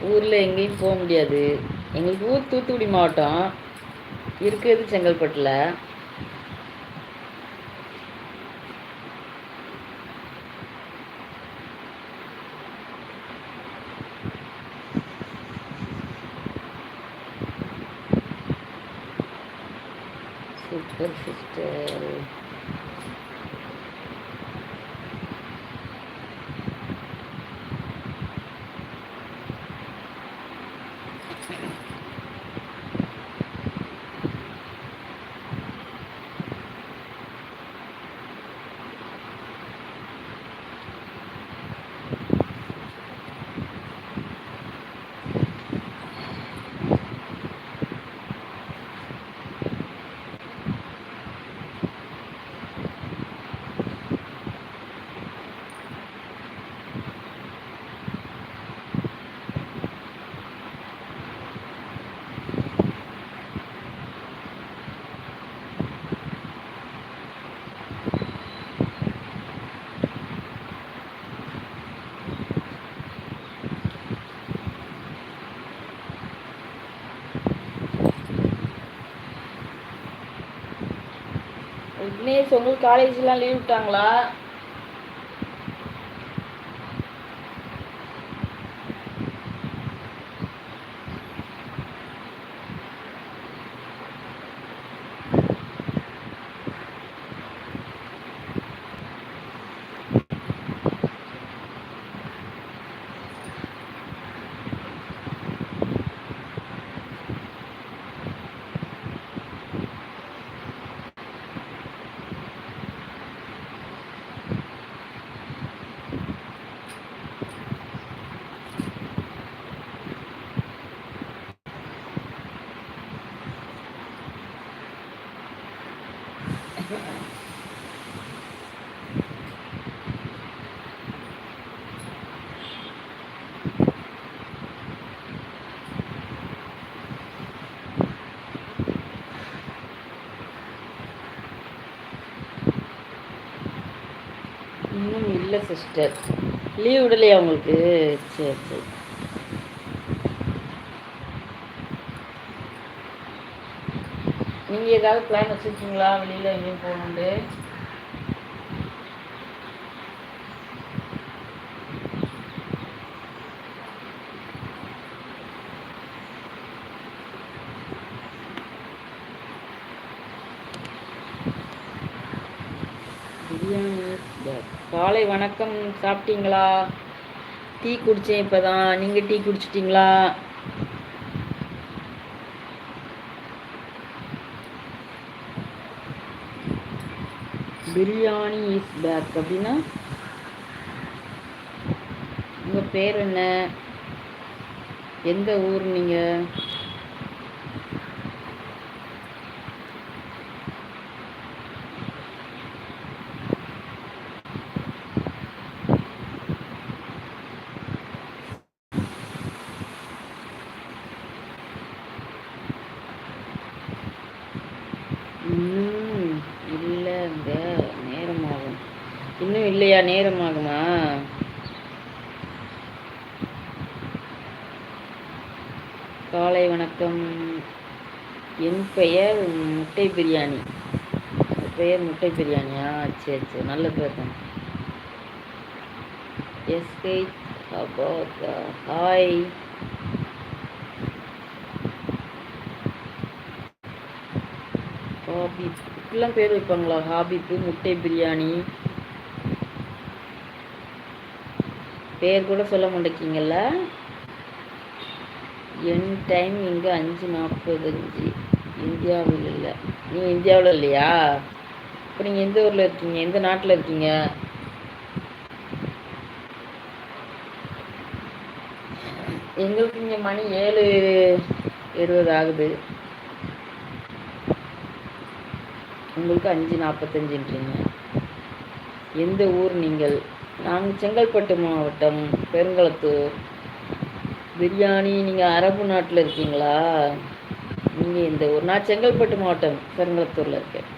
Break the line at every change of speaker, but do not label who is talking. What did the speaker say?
ஊரில் எங்கேயும் போக முடியாது. எங்களுக்கு ஊர் தூத்துக்குடி மாவட்டம். இருக்கிறது செங்கல்பட்டில்? சூப்பர் சிஸ்டர் தினேஷ் உங்களுக்கு காலேஜ்லாம் லீவ் விட்டாங்களா? இன்னும் இல்லை சிஸ்டர் லீவ் விடலையா உங்களுக்கு? சரி சரி. நீங்கள் ஏதாவது பிளான் வச்சுருக்கீங்களா? வெளியில் எங்கேயும் போகணுண்டு பிரியாணி காலை வணக்கம் சாப்பிட்டீங்களா? டீ குடித்தேன் இப்போ தான் நீங்கள் டீ குடிச்சிட்டிங்களா? பிரியாணி இஸ் பேக் அப்படின்னா உங்கள் பேர் என்ன? எந்த ஊர் நீங்கள் இன்னும் இல்லைங்க நேரமாகும். இன்னும் இல்லையா நேரமாகுமா? காலை வணக்கம். என் பெயர் முட்டை பிரியாணி. என் பெயர் முட்டை பிரியாணியா? சரி சரி நல்ல பேர் தான். SK hi. ஹாபிப் இப்படிலாம் பேர் வைப்பாங்களா? ஹாபிப்பு முட்டை பிரியாணி. பேர் கூட சொல்ல மாட்டேங்கிங்கல்ல என் டைம் இங்கே அஞ்சு நாற்பத்தஞ்சு இந்தியாவில் இல்லை. நீங்கள் இந்தியாவில் இல்லையா? இப்போ நீங்கள் எந்த ஊரில் இருக்கீங்க? எந்த நாட்டில் இருக்கீங்க? எங்களுக்கு இங்கே மணி ஏழு இருபது ஆகுது. உங்களுக்கு அஞ்சு நாற்பத்தஞ்சுன்றீங்க எந்த ஊர் நீங்கள்? நாங்கள் செங்கல்பட்டு மாவட்டம் பெருங்களத்தூர். பிரியாணி நீங்கள் அரபு நாட்டில் இருக்கீங்களா? நீங்கள் இந்த ஊர் நான் செங்கல்பட்டு மாவட்டம் பெருங்களத்தூரில் இருக்கேன்.